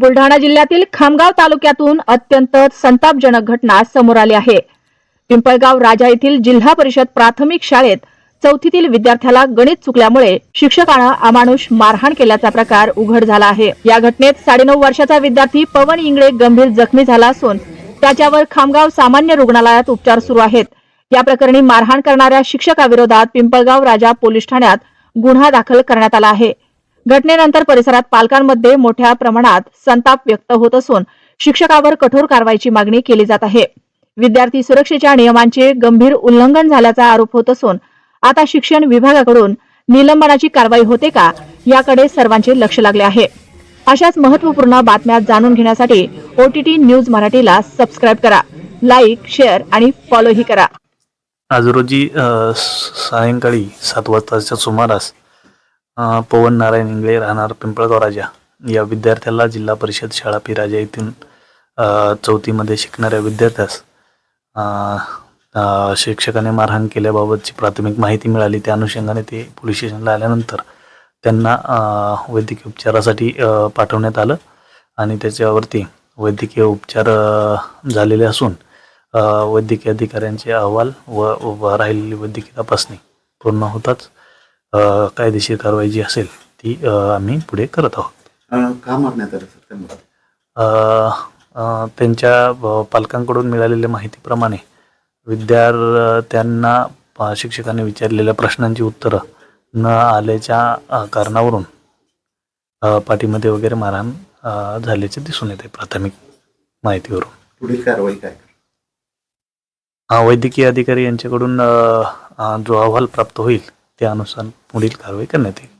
बुलढाणा जिल्ह्यातील खामगाव तालुक्यातून अत्यंत संतापजनक घटना समोर आली आहे. पिंपळगाव राजा येथील जिल्हा परिषद प्राथमिक शाळेत चौथीतील विद्यार्थ्याला गणित चुकल्यामुळे शिक्षकानं अमानुष मारहाण केल्याचा प्रकार उघड झाला आहे. या घटनेत साडेनऊ वर्षाचा विद्यार्थी पवन इंगळे गंभीर जखमी झाला असून त्याच्यावर खामगाव सामान्य रुग्णालयात उपचार सुरू आहेत. या प्रकरणी मारहाण करणाऱ्या शिक्षकाविरोधात पिंपळगाव राजा पोलीस ठाण्यात गुन्हा दाखल करण्यात आला आहे. घटनेनंतर परिसरात पालकांमध्ये मोठ्या प्रमाणात संताप व्यक्त होत असून शिक्षकावर कठोर कारवाईची मागणी केली जात आहे. विद्यार्थी सुरक्षेच्या नियमांचे गंभीर उल्लंघन झाल्याचा आरोप होत असून आता शिक्षण विभागाकडून निलंबनाची कारवाई होते का याकडे सर्वांचे लक्ष लागले आहे. अशाच महत्त्वपूर्ण बातम्या जाणून घेण्यासाठी ओटीटी न्यूज मराठीला सबस्क्राईब करा लाईक शेअर आणि फॉलोही करा. आज रोजी सायंकाळी सात वाजताच्या सुमारास पवन नारायण इंगळे राहणार पिंपळगाव राजा. या विद्यार्थ्याला जिल्हा परिषद शाळा पी राजा येथून चौथीमध्ये शिकणाऱ्या विद्यार्थ्यास शिक्षकाने मारहाण केल्याबाबतची प्राथमिक माहिती मिळाली. त्या अनुषंगाने ते पोलीस स्टेशनला आल्यानंतर त्यांना वैद्यकीय उपचारासाठी पाठवण्यात आलं आणि त्याच्यावरती वैद्यकीय उपचार झालेले असून वैद्यकीय अधिकाऱ्यांचे अहवाल व राहिलेली वैद्यकीय तपासणी पूर्ण होताच अ, कायदेशीर कारवाई जी असेल ती अ, आम्ही पुढे करत आहोत. अं, का मारण्यात आलं सर अ, अ, त्यांच्या अ, पालकांकडून मिळालेल्या माहितीप्रमाणे विद्यार्थ्यांना अ, शिक्षकांनी विचारलेल्या प्रश्नांची उत्तरं न आल्याच्या अ, कारणावरून अ, पाठीमध्ये वगैरे मारहाण अ, झाल्याचे दिसून येते प्राथमिक माहितीवरून. पुढील कारवाई काय? हा वैद्यकीय अधिकारी यांच्याकडून अ, अ, जो अहवाल प्राप्त होईल त्यानुसार पुढील कारवाई करण्यात येईल.